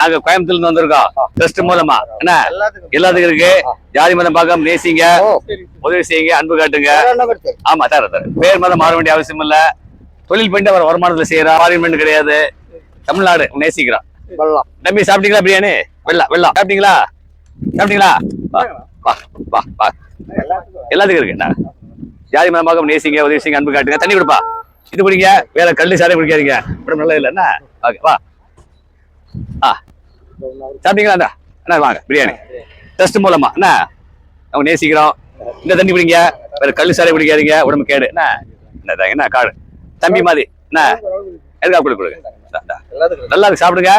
நாங்க கோயம்புத்தூர்ல இருந்து வந்திருக்கோம். ட்ரஸ்ட் மூலமா. என்ன? எல்லாத்துக்கும். இருக்கு. ஜாதி மதம் பார்க்காம நேசிங்க உதவி செய்யுங்க அன்பு காட்டுங்க. ஆமா தர தர. பேர் மதம் மாற வேண்டிய அவசியம் இல்ல. தொழில் பண்ணிட்டு அவர் வருமானத்துல செய்யறோம் பார்லிமெண்ட் கிடையாது. தமிழ்நாடு நேசிக்கிறோம் தம்பி சாப்பிட்டீங்களா பிரியாணி? வெள்ளா வெள்ளா சாப்பிட்டீங்களா? சாப்பிட்டீங்களா? வா வா வா எல்லாத்துக்கும் இருக்கு. என்ன? ஜாதி மதம் பார்க்காம நேசிங்க உதவி செய்யுங்க அன்பு காட்டுங்க. தண்ணி கொடுப்பா. இது குடிங்க. வேற கல்லு சாரை குடிக்காதீங்க. உடம்பு நல்லது இல்லை. என்ன? ஓகே வா. ஆ. சாப்பிட்டீங்களா அண்ணா? அண்ணா வாங்க பிரியாணி. டெஸ்ட் மூலமா என்ன அவங்க நேசிக்கிறோம். இந்த தண்ணி குடிங்க வேற கல்லு சாரை குடிக்காதீங்க உடம்பு கேடு. என்ன என்ன என்ன காடு. தம்பி மாதிரி என்ன எதுக்காக கொடு கொடுங்க. நல்லா இருக்கு சாப்பிடுங்க.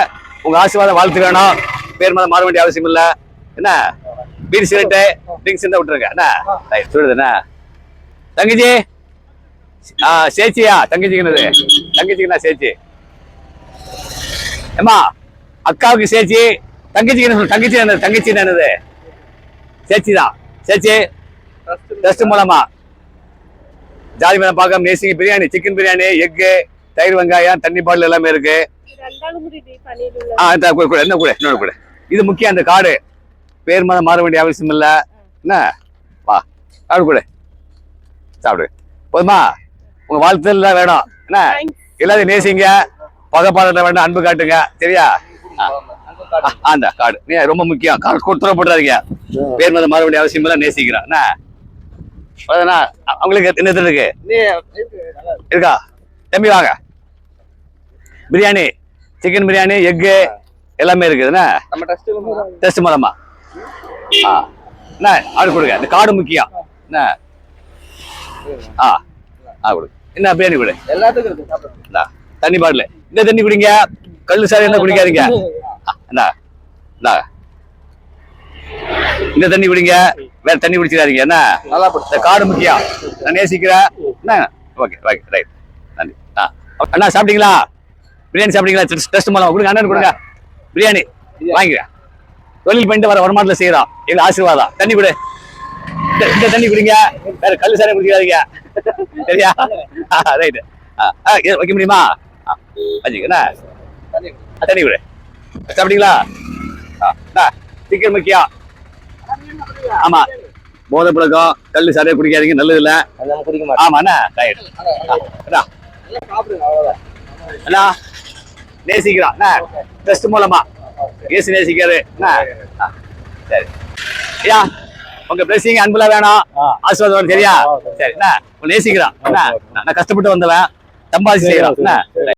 உங்க ஆசீர்வாதம் வாழ்த்து வேணும். பேர் மதம் மாற வேண்டிய அவசியம் இல்ல. என்ன பீடி சிகரெட்டு ட்ரிங்க்ஸ் இருந்தா விட்டுருங்க. என்ன ரைட் என்ன தங்கச்சி ஆ சேச்சியா? தங்கச்சிக்கு என்ன சேச்சி? ஏமா அக்காவுக்கு சேச்சி தங்கச்சி என்ன சொல்லு தங்கச்சி என்னது தங்கச்சி என்னது? சேச்சி தான் சேச்சி டெஸ்ட் மூலமா. ஜாதி மேல பார்க்க நேசிங்க பிரியாணி சிக்கன் பிரியாணி எக்கு தயிர் வெங்காயம் தண்ணி பாட்டில் எல்லாமே இருக்கு. ஆ கூட என்ன கூட இன்னொரு கூட. இது முக்கியம் அந்த காடு. பேர் மதம் மாற வேண்டிய அவசியம் இல்லை. என்ன? வா சாப்பிடு கூட. சாப்பிடு. போதுமா? உங்க வாழ்த்துல வேணும். என்ன? எல்லாத்தையும் நேசிங்க. பகப்பாதத்தில் வேண்டாம் அன்பு காட்டுங்க. சரியா? அந்த கார்டு நீ ரொம்ப முக்கியம். கார்டு கொடுத்துட போட்டுறாதீங்க. பேர் மதம் மாற வேண்டிய அவசியம் இல்ல நேசிக்கிறேன் அவங்களுக்கு என்ன இருக்கு? இருக்கா. தம்பி வாங்க. பிரியாணி சிக்கன் பிரியாணி எக்கு எல்லாமே இருக்குது. டெஸ்ட் மூலமா? ஆ. என்ன? ஆர்டர் கொடுங்க. இந்த கார்டு முக்கியம். என்ன? ஆ. ஆ கொடு என்ன பிரியாணி கொடு. எல்லாத்துக்கும் தண்ணி பாட்டில். இந்த தண்ணி குடிங்க. கல்லு சாரி இருந்தா குடிக்காதீங்க. ஆ, இந்தா தண்ணி குடிங்க வேற தண்ணி குடிச்சிடாதீங்க. என்ன நல்லா இந்த கார்டு முக்கியம். நான் நேசிக்கிறேன். என்ன ஓகே ஓகே ரைட். நன்றி. ஆ அண்ணா சாப்பிட்டீங்களா? பிரியாணி சாப்பிட்டீங்களா? டெஸ்ட் மூலம். கொடுங்க அண்ணன் கொடுங்க. பிரியாணி வாங்கிக்க தொழில் பண்ணிட்டு வர வருமானத்தில் செய்யறோம் எங்க ஆசீர்வாதம். தண்ணி கொடு. இந்த- தண்ணி குடிங்க. வேற கல்லு சாரை குடிக்காதீங்க. சரியா? ரைட்டு. வைக்க முடியுமா? ஆ, வச்சுக்க என்ன தண்ணி கொடு சாப்பிட்டீங்களா? சிக்கன் முக்கியம் ஆமா. போதை பழக்கம் கல்லு சாரையை குடிக்காதீங்க நல்லது இல்ல நம்ம குடிக்க மாட்டோம். ஆமா அண்ணா நேசிக்கிறான் டெஸ்ட் மூலமா. ஏசு நேசிக்காரு சரி. ஐயா உங்க பிளஸிங் அன்புல வேணும். ஆசீர்வாதம் சரியா? சரி நேசிக்கிறான் நான் கஷ்டப்பட்டு வந்தவன். சம்பாதிச்சு செய்யறான்